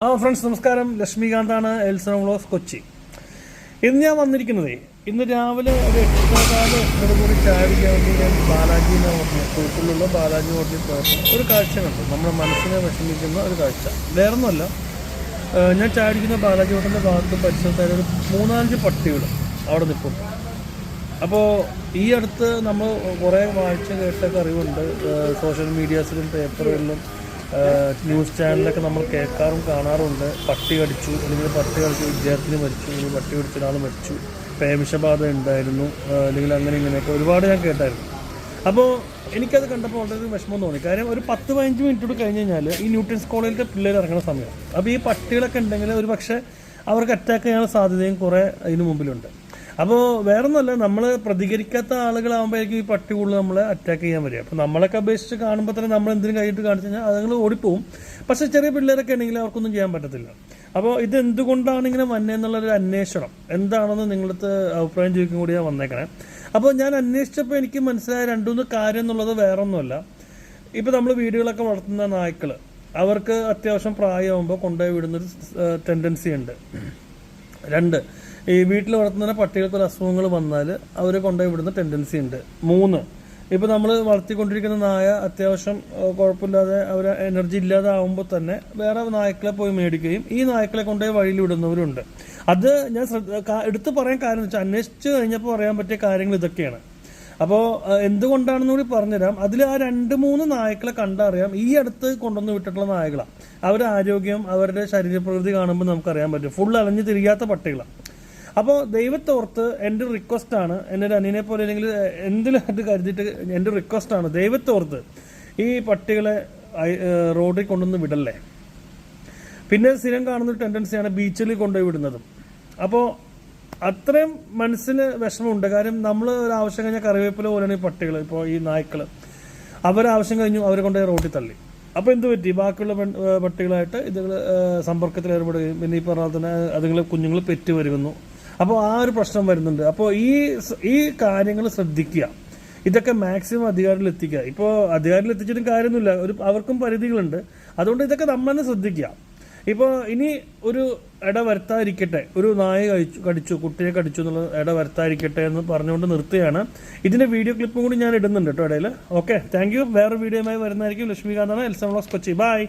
ആ ഫ്രണ്ട്സ് നമസ്കാരം. ലക്ഷ്മികാന്താണ് എൽസണോളോസ് കൊച്ചി. ഇന്ന് ഞാൻ വന്നിരിക്കുന്നത് ഇന്ന് രാവിലെ ഒരു എട്ടേകാൽ എട്ടര കൂടി വേണ്ടി ഞാൻ ബാലാജിനെ ഹോട്ടലിൽ കോഴിക്കോടുള്ള ബാലാജി പോയപ്പോൾ ഒരു കാഴ്ച കണ്ടു നമ്മുടെ മനസ്സിനെ വിഷമിക്കുന്ന ഒരു കാഴ്ച. വേറൊന്നുമല്ല. ഞാൻ ചാടിക്കുന്ന ബാലാജി ഹോട്ടലിന്റെ ഭാഗത്ത് പരിസരത്തായ ഒരു മൂന്നാലഞ്ച് പട്ടികൾ അവിടെ നിൽക്കും അപ്പോൾ ഈ അടുത്ത് നമ്മൾ കുറേ വായിച്ച കേട്ടൊക്കെ അറിവുണ്ട് സോഷ്യൽ മീഡിയാസിലും പേപ്പറുകളിലും ന്യൂസ് ചാനലിലൊക്കെ നമ്മൾ കേൾക്കാറും കാണാറുണ്ട്. പട്ടി കടിച്ചു അല്ലെങ്കിൽ പട്ടി കടിച്ചു വിദ്യാർത്ഥിനി മരിച്ചു അല്ലെങ്കിൽ പട്ടി കടിച്ച ഒരാൾ മരിച്ചു പേമിഷബാധ ഉണ്ടായിരുന്നു അല്ലെങ്കിൽ അങ്ങനെ ഇങ്ങനെയൊക്കെ ഒരുപാട് ഞാൻ കേട്ടായിരുന്നു. അപ്പോൾ എനിക്കത് കണ്ടപ്പോൾ വളരെ വിഷമം തോന്നി. കാര്യം ഒരു പത്ത് പതിനഞ്ച് മിനിറ്റ് കൂടി കഴിഞ്ഞ് കഴിഞ്ഞാൽ ഈ ന്യൂട്രൻസ് കോളേജിലെ പിള്ളേർ ഇറങ്ങുന്ന സമയം. അപ്പോൾ ഈ പട്ടികളൊക്കെ ഉണ്ടെങ്കിൽ ഒരു പക്ഷേ അവർക്ക് അറ്റാക്ക് ചെയ്യാനുള്ള സാധ്യതയും കുറേ അതിന് മുമ്പിലുണ്ട്. അപ്പോൾ വേറൊന്നുമല്ല നമ്മൾ പ്രതികരിക്കാത്ത ആളുകളാകുമ്പോഴേക്കും ഈ പട്ടി കൂടുതൽ നമ്മളെ അറ്റാക്ക് ചെയ്യാൻ വരിക. അപ്പോൾ നമ്മളൊക്കെ അപേക്ഷിച്ച് കാണുമ്പോൾ തന്നെ നമ്മൾ എന്തിനും കൈയിട്ട് കാണിച്ചു കഴിഞ്ഞാൽ അതുങ്ങൾ ഓടിപ്പോവും. പക്ഷേ ചെറിയ പിള്ളേരൊക്കെ ആണെങ്കിൽ അവർക്കൊന്നും ചെയ്യാൻ പറ്റത്തില്ല. അപ്പോൾ ഇത് എന്തുകൊണ്ടാണ് ഇങ്ങനെ വന്നതെന്നുള്ളൊരു അന്വേഷണം? എന്താണെന്ന് നിങ്ങളടുത്ത് അഭിപ്രായം ചോദിക്കും കൂടി ഞാൻ വന്നേക്കണേ. അപ്പോൾ ഞാൻ അന്വേഷിച്ചപ്പോൾ എനിക്ക് മനസ്സിലായ രണ്ടുമൂന്ന് കാര്യം എന്നുള്ളത് വേറൊന്നുമല്ല. ഇപ്പോൾ നമ്മൾ വീടുകളൊക്കെ വളർത്തുന്ന നായ്ക്കൾ അവർക്ക് അത്യാവശ്യം പ്രായമാകുമ്പോൾ കൊണ്ടുപോയി വിടുന്നൊരു ടെൻഡൻസി ഉണ്ട്. രണ്ട്. ഈ വീട്ടിൽ വളർത്തുന്ന പട്ടികൾക്ക് അസുഖങ്ങൾ വന്നാൽ അവർ കൊണ്ടുപോയി വിടുന്ന ടെൻഡൻസി ഉണ്ട്. മൂന്ന് ഇപ്പോൾ നമ്മൾ വളർത്തിക്കൊണ്ടിരിക്കുന്ന നായ അത്യാവശ്യം കുഴപ്പമില്ലാതെ അവർ എനർജി ഇല്ലാതെ ആകുമ്പോൾ തന്നെ വേറെ നായ്ക്കളെ പോയി മേടിക്കുകയും ഈ നായ്ക്കളെ കൊണ്ടുപോയി വഴിയിൽ വിടുന്നവരുണ്ട്. അത് ഞാൻ എടുത്തു പറയാൻ കാര്യം വെച്ചാൽ അന്വേഷിച്ച് കഴിഞ്ഞപ്പോൾ പറയാൻ പറ്റിയ കാര്യങ്ങൾ ഇതൊക്കെയാണ്. അപ്പോൾ എന്തുകൊണ്ടാണെന്ന് കൂടി പറഞ്ഞുതരാം. അതിൽ ആ രണ്ട് മൂന്ന് നായ്ക്കളെ കണ്ടറിയാം. ഈ അടുത്ത് കൊണ്ടുവന്ന് വിട്ടിട്ടുള്ള നായകളാണ് അവരുടെ ആരോഗ്യം അവരുടെ ശരീരപ്രകൃതി കാണുമ്പോൾ നമുക്ക് അറിയാൻ പറ്റും. ഫുൾ അലഞ്ഞു തിരിയാത്ത പട്ടികളാണ് അപ്പോൾ ദൈവത്തോർത്ത് എന്റെ റിക്വസ്റ്റ് ആണ്. എന്റെ ഒരു അനിയനെ പോലെ അല്ലെങ്കിൽ എന്തിലായിട്ട് കരുതിയിട്ട് എന്റെ റിക്വസ്റ്റ് ആണ്. ദൈവത്തോർത്ത് ഈ പട്ടികളെ റോഡിൽ കൊണ്ടുവന്ന് വിടല്ലേ? പിന്നെ സ്ഥിരം കാണുന്ന ടെൻഡൻസിയാണ് ബീച്ചിൽ കൊണ്ടുപോയി വിടുന്നതും. അപ്പോൾ അത്രയും മനസ്സിന് വിഷമമുണ്ട്. കാര്യം നമ്മൾ ഒരു ആവശ്യം കഴിഞ്ഞാൽ കറിവേപ്പില പോലെയാണ് ഈ പട്ടികൾ ഇപ്പോൾ ഈ നായ്ക്കൾ അവരാവശ്യം കഴിഞ്ഞു അവരെ കൊണ്ട് റോട്ടിൽ തള്ളി. അപ്പോൾ എന്ത് പറ്റി? ബാക്കിയുള്ള പട്ടികളായിട്ട് ഇതുങ്ങൾ സമ്പർക്കത്തിൽ ഏർപ്പെടുകയും പിന്നെ ഈ പറഞ്ഞാൽ തന്നെ അതുങ്ങൾ കുഞ്ഞുങ്ങൾ പെറ്റ് വരുന്നു. അപ്പോൾ ആ ഒരു പ്രശ്നം വരുന്നുണ്ട്. അപ്പോൾ ഈ ഈ കാര്യങ്ങൾ ശ്രദ്ധിക്കുക. ഇതൊക്കെ മാക്സിമം അധികാരത്തിൽ എത്തിക്കുക. ഇപ്പോൾ അധികാരത്തിൽ എത്തിച്ചിട്ടും കാര്യമൊന്നുമില്ല. ഒരു അവർക്കും പരിധികളുണ്ട്. അതുകൊണ്ട് ഇതൊക്കെ നമ്മൾ തന്നെ ശ്രദ്ധിക്കുക. ഇപ്പോൾ ഇനി ഒരു ഇട വരുത്താതിരിക്കട്ടെ. ഒരു നായ കഴിച്ചു കടിച്ചു കുട്ടിയെ കടിച്ചു എന്നുള്ള ഇട വരുത്താതിരിക്കട്ടെ എന്ന് പറഞ്ഞുകൊണ്ട് നിർത്തുകയാണ്. ഇതിന്റെ വീഡിയോ ക്ലിപ്പും കൂടി ഞാൻ ഇടുന്നുണ്ട് കേട്ടോ ഇടയിൽ ഓക്കെ താങ്ക് യു വേറെ വീഡിയോയുമായി വരുന്നതായിരിക്കും ലക്ഷ്മികാന്താണ് എൽസം വ്ളോഗ്സ് കൊച്ചി. ബൈ